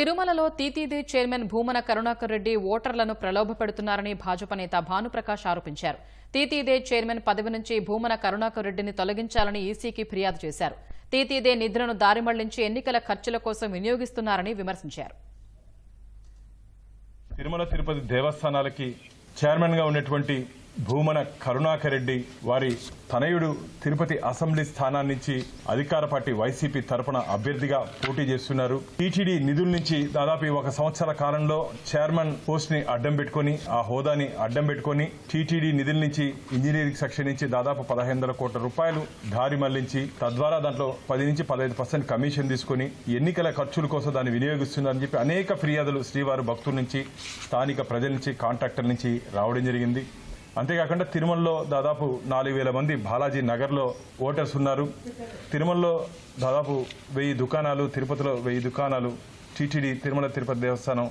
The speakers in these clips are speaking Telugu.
తిరుమలలో తీతీది చైర్మన్ భూమన కరుణాకర్ రెడ్డి ఓటర్లను ప్రలోభపెడుతున్నారని భాజపా నేత భానుప్రకాష్ ఆరోపించారు. తీతీదే చైర్మన్ పదవి నుంచి భూమన కరుణాకర్ రెడ్డిని తొలగించాలని ఈసీకి ఫిర్యాదు చేశారు. తీతీదే నిధులను దారిమళ్ళించి ఎన్నికల ఖర్చుల కోసం వినియోగిస్తున్నారని విమర్శించారు. తిరుమల తిరుపతి దేవస్థానాలకి చైర్మన్గా ఉన్నటువంటి భూమన కరుణాకరెడ్డి వారి తనయుడు తిరుపతి అసెంబ్లీ స్థానాన్ని నుంచి అధికార పార్టీ వైసీపీ తరపున అభ్యర్థిగా పోటీ చేస్తున్నారు. టీటీడీ నిధుల నుంచి దాదాపు ఒక సంవత్సరాల కాలంలో చైర్మన్ పోస్ట్ని అడ్డం పెట్టుకుని ఆ హోదాని అడ్డం పెట్టుకుని టీటీడీ నిధుల నుంచి ఇంజనీరింగ్ సెక్షన్ నుంచి దాదాపు పదహైదు వందల కోట్ల రూపాయలు దారి మళ్ళించి తద్వారా దాంట్లో పది నుంచి పదహైదు పర్సెంట్ కమిషన్ తీసుకుని ఎన్నికల ఖర్చుల కోసం దాన్ని వినియోగిస్తున్నారని చెప్పి అనేక ఫిర్యాదులు శ్రీవారి భక్తుల నుంచి స్థానిక ప్రజల నుంచి కాంట్రాక్టర్ నుంచి రావడం జరిగింది. అంతేకాకుండా తిరుమలలో దాదాపు నాలుగు వేల మంది బాలాజీ నగర్లో ఓటర్స్ ఉన్నారు. తిరుమలలో దాదాపు వెయ్యి దుకాణాలు తిరుపతిలో వెయ్యి దుకాణాలు టీటీడీ తిరుమల తిరుపతి దేవస్థానం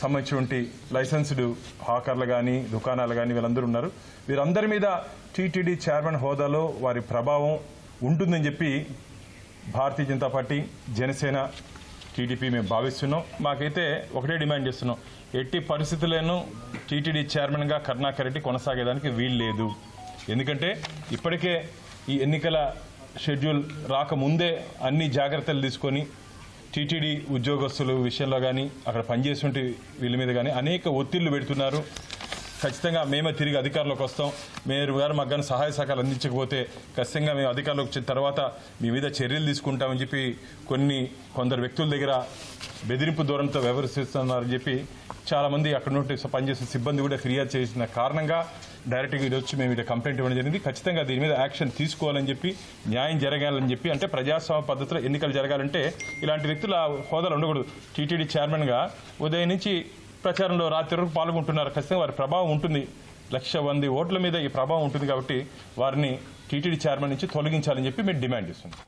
సంబంధించినటువంటి లైసెన్స్డ్ హాకర్లు కానీ దుకాణాలు కానీ వీళ్ళందరూ ఉన్నారు. వీరందరి మీద టీటీడీ చైర్మన్ హోదాలో వారి ప్రభావం ఉంటుందని చెప్పి భారతీయ జనతా పార్టీ జనసేన టీడీపీ మేము భావిస్తున్నాం. మాకైతే ఒకటే డిమాండ్ చేస్తున్నాం. ఎట్టి పరిస్థితుల్లోనూ టీటీడీ చైర్మన్గా కరుణాకర్ రెడ్డి కొనసాగేదానికి వీలు లేదు. ఎందుకంటే ఇప్పటికే ఈ ఎన్నికల షెడ్యూల్ రాకముందే అన్ని జాగ్రత్తలు తీసుకొని టీటీడీ ఉద్యోగస్తులు విషయంలో కానీ అక్కడ పనిచేస్తుంటే వీళ్ళ మీద కానీ అనేక ఒత్తిళ్ళు పెడుతున్నారు. ఖచ్చితంగా మేమే తిరిగి అధికారంలోకి వస్తాం. మీరు గారు మాకు కానీ సహాయ సహకారాలు అందించకపోతే ఖచ్చితంగా మేము అధికారంలోకి వచ్చిన తర్వాత మీ మీద చర్యలు తీసుకుంటామని చెప్పి కొన్ని కొందరు వ్యక్తుల దగ్గర బెదిరింపు దూరంతో వ్యవహరిస్తున్నారని చెప్పి చాలా మంది అక్కడ నుండి పనిచేసిన సిబ్బంది కూడా ఫిర్యాదు చేసిన కారణంగా డైరెక్ట్గా ఇది వచ్చి మేము ఇక్కడ కంప్లైంట్ ఇవ్వడం జరిగింది. ఖచ్చితంగా దీని మీద యాక్షన్ తీసుకోవాలని చెప్పి న్యాయం జరగాలని చెప్పి అంటే ప్రజాస్వామ్య పద్ధతిలో ఎన్నికలు జరగాలంటే ఇలాంటి వ్యక్తులు ఆ హోదాలు ఉండకూడదు. టీటీడీ చైర్మన్గా ఉదయం నుంచి ప్రచారంలో రాత్రి వరకు పాల్గొంటున్నారు. ఖచ్చితంగా వారి ప్రభావం ఉంటుంది. లక్ష మంది ఓట్ల మీద ఈ ప్రభావం ఉంటుంది కాబట్టి వారిని టీటీడీ చైర్మన్ నుంచి తొలగించాలని చెప్పి మేము డిమాండ్ చేస్తున్నాం.